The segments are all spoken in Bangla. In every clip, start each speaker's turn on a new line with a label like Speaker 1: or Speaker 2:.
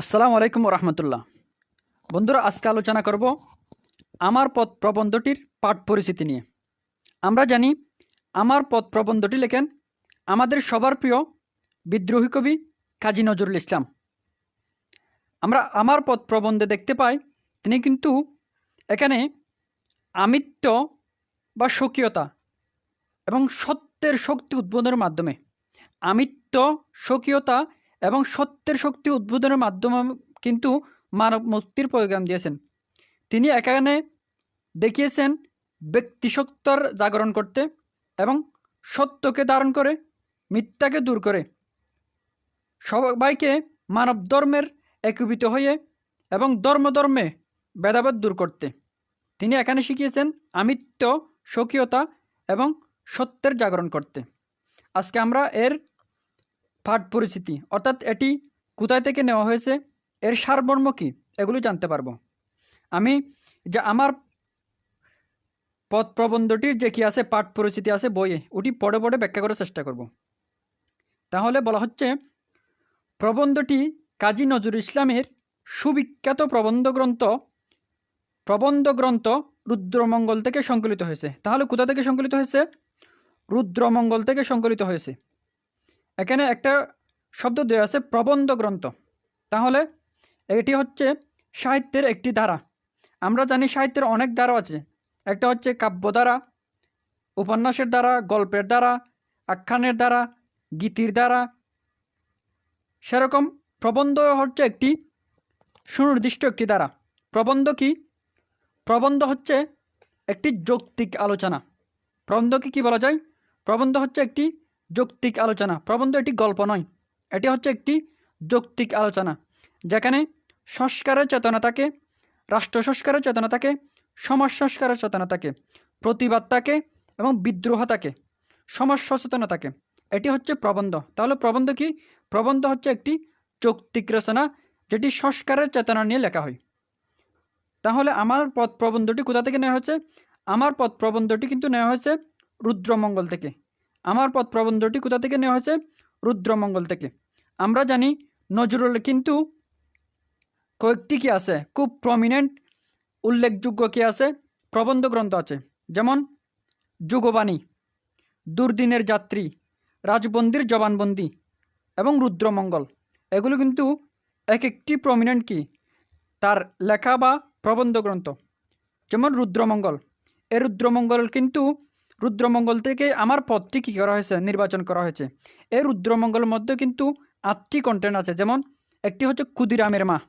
Speaker 1: আসসালামু আলাইকুম রহমতুল্লাহ। বন্ধুরা, আজকে আলোচনা করব আমার পথ প্রবন্ধটির পাঠ পরিচিতি নিয়ে। আমরা জানি, আমার পথ প্রবন্ধটি লেখেন আমাদের সবার প্রিয় বিদ্রোহী কবি কাজী নজরুল ইসলাম। আমরা আমার পথ প্রবন্ধে দেখতে পাই, তিনি কিন্তু এখানে আমিত্ব বা স্বকীয়তা এবং সত্যের শক্তি উদ্বোধনের মাধ্যমে আমিত্ব, স্বকীয়তা এবং সত্যের শক্তি উদ্বোধনের মাধ্যমে কিন্তু মানব মুক্তির প্রোগ্রাম দিয়েছেন। তিনি এখানে দেখিয়েছেন ব্যক্তিসত্তার জাগরণ করতে এবং সত্যকে ধারণ করে, মিথ্যাকে দূর করে। সবাইকে মানব ধর্মের একীভূত হয়ে এবং ধর্ম ধর্মে ভেদাভেদ দূর করতে। তিনি এখানে শিখিয়েছেন আমিত্ব, স্বকীয়তা এবং সত্যের জাগরণ করতে। আজকে আমরা এর পাঠ পরিচিতি। অর্থাৎ এটি কোথায় থেকে নেওয়া হয়েছে, এর সারমর্ম কী, এগুলো জানতে পারব। আমি যা আমার পথ প্রবন্ধটির যে কি আছে, পাঠ পরিচিতি আছে, বইয়ে, ওটি পড়ে পড়ে ব্যাখ্যা করার চেষ্টা করব। তাহলে বলা হচ্ছে, প্রবন্ধটি কাজী নজরুল ইসলামের সুবিখ্যাত প্রবন্ধ গ্রন্থ প্রবন্ধ গ্রন্থ রুদ্রমঙ্গল থেকে সংকলিত হয়েছে। তাহলে কোথা থেকে সংকলিত হয়েছে? রুদ্রমঙ্গল থেকে সংকলিত হয়েছে। এখানে একটা শব্দ দেওয়া আছে প্রবন্ধ গ্রন্থ। তাহলে এটি হচ্ছে সাহিত্যের একটি ধারা। আমরা জানি সাহিত্যের অনেক ধারা আছে। একটা হচ্ছে কাব্য ধারা উপন্যাসের দ্বারা গল্পের দ্বারা আখ্যানের দ্বারা গীতির দ্বারা সেরকম প্রবন্ধ হচ্ছে একটি সুনির্দিষ্ট একটি ধারা। প্রবন্ধ কি? প্রবন্ধ হচ্ছে একটি যৌক্তিক আলোচনা। প্রবন্ধকে কি বলা যায়? প্রবন্ধ হচ্ছে একটি যৌক্তিক আলোচনা। প্রবন্ধ এটি গল্প নয়, এটি হচ্ছে একটি যৌক্তিক আলোচনা, যেখানে সংস্কারের চেতনা থাকে রাষ্ট্র সংস্কারের চেতনা থাকে সমাজ সংস্কারের চেতনা থাকে প্রতিবাদ থাকে এবং বিদ্রোহ থাকে সমাজ সচেতনা থাকে এটি হচ্ছে প্রবন্ধ। তাহলে প্রবন্ধ কি? প্রবন্ধ হচ্ছে একটি যৌক্তিক রচনা, যেটি সংস্কারের চেতনা নিয়ে লেখা হয়। তাহলে আমার পথ প্রবন্ধটি কোথা থেকে নেওয়া হয়েছে? আমার পথ প্রবন্ধটি কিন্তু নেওয়া হয়েছে রুদ্রমঙ্গল থেকে। আমার পথ প্রবন্ধটি কোথা থেকে নেওয়া হয়েছে? রুদ্রমঙ্গল থেকে। আমরা জানি নজরুল কিন্তু কয়েকটি কি আছে? খুব প্রমিনেন্ট উল্লেখযোগ্য কি আছে? প্রবন্ধ গ্রন্থ আছে। যেমন, যুগবাণী, দুর্দিনের যাত্রী, রাজবন্দির জবানবন্দি এবং রুদ্রমঙ্গল। এগুলো কিন্তু এক একটি প্রমিনেন্ট কি? তার লেখা বা প্রবন্ধ গ্রন্থ। যেমন, রুদ্রমঙ্গল। এ রুদ্রমঙ্গল কিন্তু রুদ্রমঙ্গল থেকে আমার পদটি কী করা হয়েছে? নির্বাচন করা হয়েছে। এই রুদ্রমঙ্গলের মধ্যে কিন্তু আটটি কন্টেন্ট আছে। যেমন, একটি হচ্ছে ক্ষুদিরামের মা।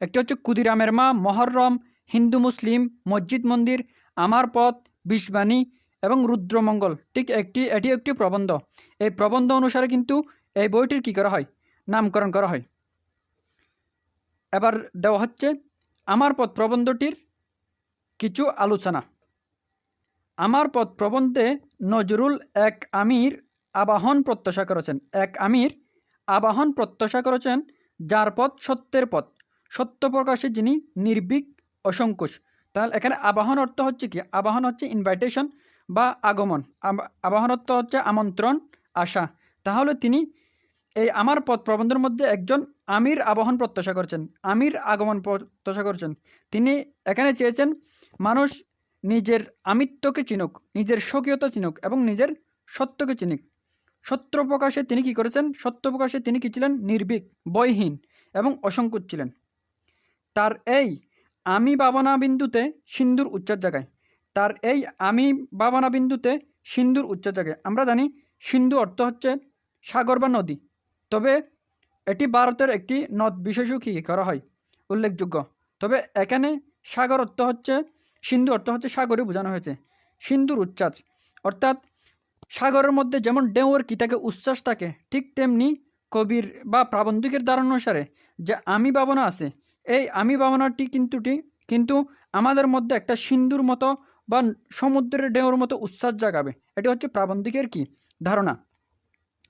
Speaker 1: একটি হচ্ছে ক্ষুদিরামের মা, মহরম, হিন্দু মুসলিম, মসজিদ মন্দির, আমার পথ বিষবাণী এবং রুদ্রমঙ্গল। ঠিক একটি, এটি একটি প্রবন্ধ। এই প্রবন্ধ অনুসারে কিন্তু এই বইটির কী করা হয়? নামকরণ করা হয়। এবার দেওয়া হচ্ছে, আমার পথ প্রবন্ধটির কিছু আলোচনা। আমার পথ প্রবন্ধে নজরুল এক আমির আবাহন প্রত্যাশা করেছেন। এক আমির আবাহন প্রত্যাশা করেছেন যার পথ সত্যের পথ। সত্য প্রকাশে যিনি নির্ভীক, অসংকোচ। তাহলে এখানে আবাহন অর্থ হচ্ছে কি? আবাহন হচ্ছে ইনভাইটেশন বা আগমন। আবাহন অর্থ হচ্ছে আমন্ত্রণ, আশা। তাহলে তিনি এই আমার পথ প্রবন্ধের মধ্যে একজন আমির আবাহন প্রত্যাশা করছেন। আমির আগমন প্রত্যাশা করছেন। তিনি এখানে চেয়েছেন মানুষ নিজের আমিত্বকে চিনুক, নিজের স্বকীয়তা চিনুক এবং নিজের সত্যকে চিনুক। সত্য প্রকাশে তিনি কি করেছেন? সত্য প্রকাশে তিনি কি ছিলেন? নির্ভীক, বয়হীন এবং অসংকোচ ছিলেন। তার এই আমি ভাবনা বিন্দুতে সিন্দুর উচ্চার জায়গায় তার এই আমি ভাবনা বিন্দুতে সিন্দুর উচ্চার জায়গায় আমরা জানি সিন্ধু অর্থ হচ্ছে সাগর বা নদী। তবে এটি ভারতের একটি নদ বিশেষও কি করা হয়? উল্লেখযোগ্য। তবে এখানে সাগর অর্থ হচ্ছে সিন্ধু অর্থ হচ্ছে সাগরে বোঝানো হয়েছে। সিন্ধুর উচ্ছ্বাস অর্থাৎ সাগরের মধ্যে যেমন ঢেউয়ের কি থাকে উচ্ছ্বাস থাকে, ঠিক তেমনি কবির বা প্রাবন্ধিকের ধারণা অনুসারে যে আমি ভাবনা আছে, এই আমি ভাবনাটি কিন্তু কিন্তু আমাদের মধ্যে একটা সিন্ধুর মতো বা সমুদ্রের ঢেউর মতো উচ্ছ্বাস জাগাবে। এটি হচ্ছে প্রাবন্ধিকের কি? ধারণা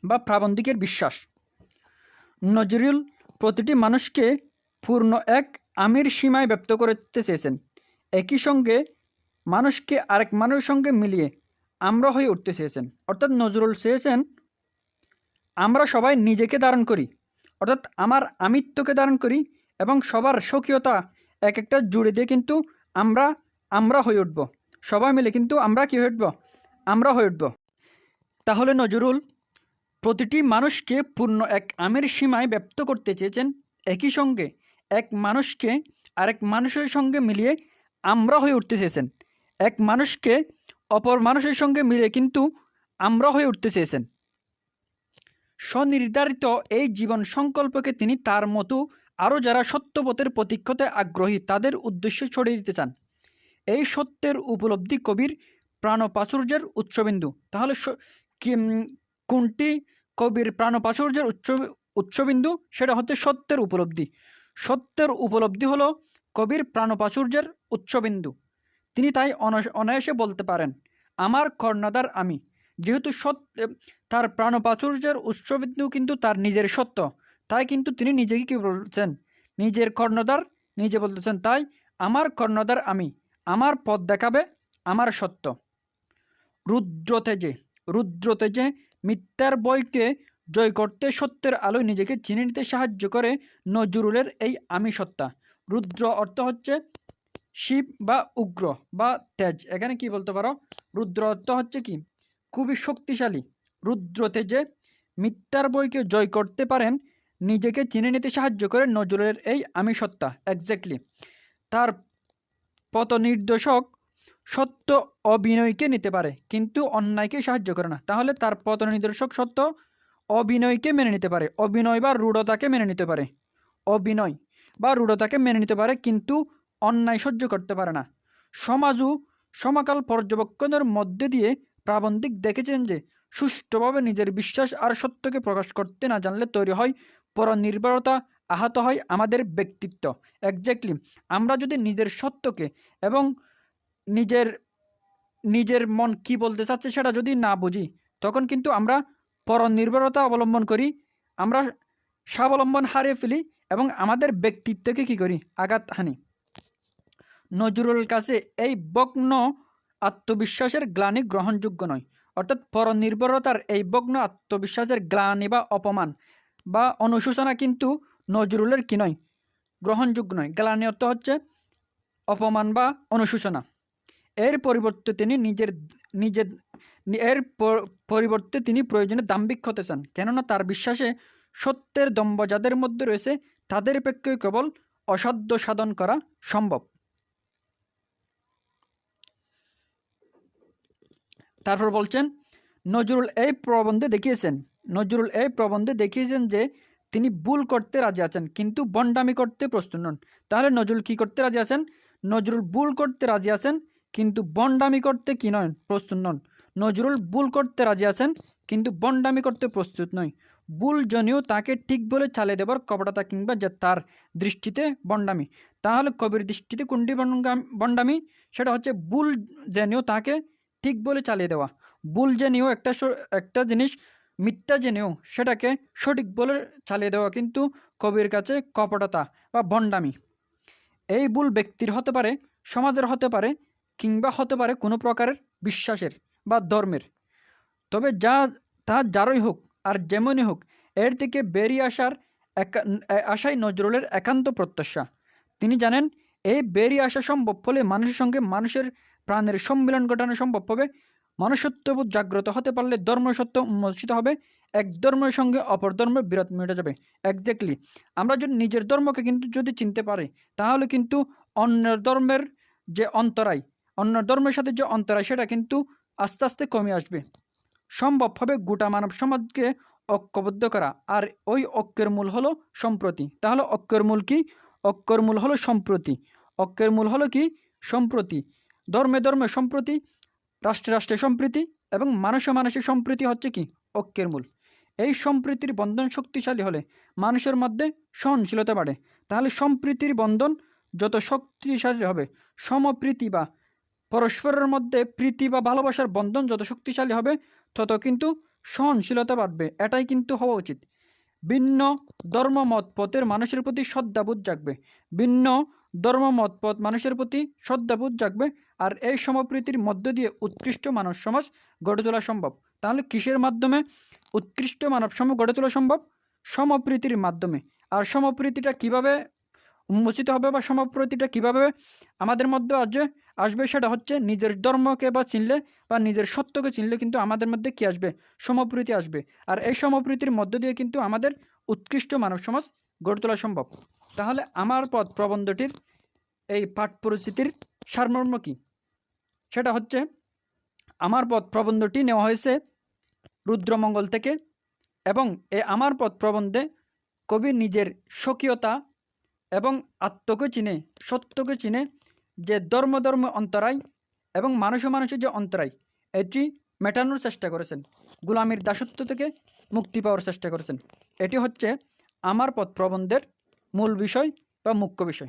Speaker 1: বা প্রাবন্ধিকের বিশ্বাস। নজরুল প্রতিটি মানুষকে পূর্ণ এক আমির সীমায় ব্যক্ত করতে চেয়েছেন। একই সঙ্গে মানুষকে আরেক মানুষের সঙ্গে মিলিয়ে আমরা হয়ে উঠতে চেয়েছেন। অর্থাৎ নজরুল চেয়েছেন, আমরা সবাই নিজেকে ধারণ করি। অর্থাৎ আমার আমিত্বকে ধারণ করি এবং সবার স্বকীয়তা এক একটা জুড়ে দিয়ে কিন্তু আমরা আমরা হয়ে উঠব। সবাই মিলে কিন্তু আমরা কী হয়ে উঠব? আমরা হয়ে উঠব। তাহলে নজরুল, প্রতিটি মানুষকে পূর্ণ এক আমের সীমায় ব্যপ্ত করতে চেয়েছেন। একই সঙ্গে এক মানুষকে আরেক মানুষের সঙ্গে মিলিয়ে আমরা হয়ে উঠতে চেয়েছেন। এক মানুষকে অপর মানুষের সঙ্গে মিলে কিন্তু আমরা হয়ে উঠতে চেয়েছেন। স্বনির্ধারিত এই জীবন সংকল্পকে তিনি তার মতো আরও যারা সত্যপথের প্রতীক্ষতে আগ্রহী, তাদের উদ্দেশ্যে ছড়িয়ে দিতে চান। এই সত্যের উপলব্ধি কবির প্রাণপ্রাচুর্যের উচ্চবিন্দু তাহলে কোনটি কবির প্রাণপ্রাচুর্যের উচ্চ উচ্চবিন্দু সেটা হচ্ছে সত্যের উপলব্ধি। সত্যের উপলব্ধি হলো কবির প্রাণপ্রাচুর্যের উচ্চবিন্দু তিনি তাই অনায়াস- বলতে পারেন, আমার কর্ণাদার আমি। যেহেতু সত্য তার প্রাণপ্রাচুর্যের উৎসবিন্দু কিন্তু তার নিজের সত্য, তাই কিন্তু তিনি নিজেকে কী বলছেন? নিজের কর্ণদার নিজে বলতেছেন তাই আমার কর্ণদার আমি। আমার পথ দেখাবে আমার সত্য। রুদ্রতেজে রুদ্রতেজে মিথ্যার বইকে জয় করতে সত্যের আলোয় নিজেকে চিনে নিতে সাহায্য করে নজরুলের এই আমি সত্তা রুদ্র অর্থ হচ্ছে শিব বা উগ্র বা তেজ। এখানে কি বলতে পারো? রুদ্র অর্থ হচ্ছে কি? খুবই শক্তিশালী। রুদ্র তেজে মিথ্যার বইকে জয় করতে পারেন, নিজেকে চিনে নিতে সাহায্য করে নজরুলের এই আমি সত্তা এক্স্যাক্টলি তার পথ নির্দেশক সত্য অভিনয়কে নিতে পারে, কিন্তু অন্যায়কে সাহায্য করে না। তাহলে তার পথ নির্দেশক সত্য অভিনয়কে মেনে নিতে পারে, অভিনয় বা রূঢ়তাকে মেনে নিতে পারে। অভিনয় বা রূঢ়তাকে মেনে নিতে পারে কিন্তু অন্যায় সহ্য করতে পারে না। সমাজও সমাকাল পর্যবেক্ষণের মধ্যে দিয়ে প্রাবন্ধিক দেখেছেন যে, সুষ্ঠুভাবে নিজের বিশ্বাস আর সত্যকে প্রকাশ করতে না জানলে তৈরি হয় পরনির্ভরতা, আহত হয় আমাদের ব্যক্তিত্ব। এক্স্যাক্টলি আমরা যদি নিজের সত্যকে এবং নিজের নিজের মন কি বলতে চাচ্ছে সেটা যদি না বুঝি, তখন কিন্তু আমরা পরনির্ভরতা অবলম্বন করি, আমরা স্বাবলম্বন হারিয়ে ফেলি এবং আমাদের ব্যক্তিত্বকে কি করি? আঘাত হানি। নজরুল কাছে এই বগ্ন আত্মবিশ্বাসের গ্লানি গ্রহণযোগ্য নয়। অর্থাৎ পরনির্ভরতার এই বগ্ন আত্মবিশ্বাসের গ্লানি বা অপমান বা অনুশোচনা কিন্তু নজরুলের কি নয়? গ্রহণযোগ্য নয়। গ্লানি অর্থ হচ্ছে অপমান বা অনুশোচনা। এর পরিবর্তে তিনি নিজের নিজের এর পরিবর্তে তিনি প্রয়োজনে দাম্ভিক হতে চান। কেননা তার বিশ্বাসে সত্যের দম্ভ যাদের মধ্যে রয়েছে, তাদের পক্ষে কেবল অসাধ্য সাধন করা সম্ভব। তারপর বলছেন, নজরুল এই প্রবন্ধে দেখিয়েছেন, নজরুল এই প্রবন্ধে দেখিয়েছেন যে তিনি ভুল করতে রাজি আছেন, কিন্তু বন্ডামি করতে প্রস্তুত নন। তাহলে নজরুল কি করতে রাজি আছেন? নজরুল ভুল করতে রাজি আছেন কিন্তু বন্ডামি করতে কি নয়? প্রস্তুত নন। নজরুল ভুল করতে রাজি আছেন, কিন্তু বন্ডামি করতে প্রস্তুত নয়। ভুল জনীয় তাকে ঠিক বলে চালিয়ে দেবার কপটতা কিংবা যে তার দৃষ্টিতে বন্ডামি। তাহলে কবির দৃষ্টিতে বন্ডাম- বন্ডামি? সেটা হচ্ছে ভুল জেনেও তাকে ঠিক বলে চালিয়ে দেওয়া। ভুল জেনেও একটা একটা জিনিস, মিথ্যা জেনেও সেটাকে সঠিক বলে চালিয়ে দেওয়া কিন্তু কবির কাছে কপটতা বা বন্ডামি। এই ভুল ব্যক্তির হতে পারে, সমাজের হতে পারে কিংবা হতে পারে কোনো প্রকারের বিশ্বাসের বা ধর্মের। তবে যা, তা যারই হোক আর যেমনই হোক, এর থেকে বেরিয়ে আসার আশাই নজরুলের একান্ত প্রত্যাশা। তিনি জানেন, এই বেরিয়ে আসা সম্ভব হলে মানুষের সঙ্গে মানুষের প্রাণের সম্মিলন ঘটানো সম্ভব হবে। মনুষ্যত্ববোধ জাগ্রত হতে পারলে ধর্মসত্য উন্মোচিত হবে। এক ধর্মের সঙ্গে অপর ধর্মের বিরোধ মেটে যাবে। এক্স্যাক্টলি আমরা যদি নিজের ধর্মকে কিন্তু যদি চিনতে পারি, তাহলে কিন্তু অন্য ধর্মের যে অন্তরায় অন্য ধর্মের সাথে যে অন্তরায় সেটা কিন্তু আস্তে আস্তে কমে আসবে। সম্ভব হবে গোটা মানব সমাজকে ঐক্যবদ্ধ করা। আর ওই ঐক্যের মূল হলো সম্প্রতি। তাহলে ঐক্যের মূল কি? ঐক্যের মূল হলো সম্প্রতি। ঐক্যের মূল হলো কি? সম্প্রতি। ধর্মে ধর্মে সম্প্রতি, রাষ্ট্রে রাষ্ট্রে সম্প্রীতি এবং মানুষে মানুষে সম্প্রীতি হচ্ছে কি? ঐক্যের মূল। এই সম্প্রীতির বন্ধন শক্তিশালী হলে মানুষের মধ্যে সহনশীলতা বাড়ে। তাহলে সম্প্রীতির বন্ধন যত শক্তিশালী হবে, সমপ্রীতি বা পরস্পরের মধ্যে প্রীতি বা ভালোবাসার বন্ধন যত শক্তিশালী হবে, তত কিন্তু সহনশীলতা বাড়বে। এটাই কিন্তু হওয়া উচিত। ভিন্ন ধর্মমত পথের মানুষের প্রতি শ্রদ্ধাবোধ জাগবে। ভিন্ন ধর্মমত পথ মানুষের প্রতি শ্রদ্ধাবোধ জাগবে আর এই সমপ্রীতির মধ্য দিয়ে উৎকৃষ্ট মানব সমাজ গড়ে তোলা সম্ভব। তাহলে কিসের মাধ্যমে উৎকৃষ্ট মানব সমাজ গড়ে তোলা সম্ভব? সমপ্রীতির মাধ্যমে। আর সমপ্রীতিটা কীভাবে উন্মোচিত হবে বা সমাপ্রতিটা কীভাবে আমাদের মধ্যে আসবে আসবে সেটা হচ্ছে নিজের ধর্মকে বা চিনলে বা নিজের সত্যকে চিনলে কিন্তু আমাদের মধ্যে কী আসবে? সমপ্রীতি আসবে। আর এই সমপ্রীতির মধ্য দিয়ে কিন্তু আমাদের উৎকৃষ্ট মানব সমাজ গড়ে তোলা সম্ভব। তাহলে আমার পথ প্রবন্ধটির এই পাঠ পরিস্থিতির সারমর্ম কী? সেটা হচ্ছে আমার পথ প্রবন্ধটি নেওয়া হয়েছে রুদ্রমঙ্গল থেকে এবং এ আমার পথ প্রবন্ধে কবি নিজের স্বকীয়তা এবং আত্মকে চিনে, সত্যকে চিনে যে ধর্ম ধর্ম অন্তরায় এবং মানুষ মানুষের যে অন্তরায়, এটি মেটানোর চেষ্টা করেছেন। গুলামীর দাসত্ব থেকে মুক্তি পাওয়ার চেষ্টা করেছেন। এটি হচ্ছে আমার পথ প্রবন্ধের মূল বিষয় বা মুখ্য বিষয়।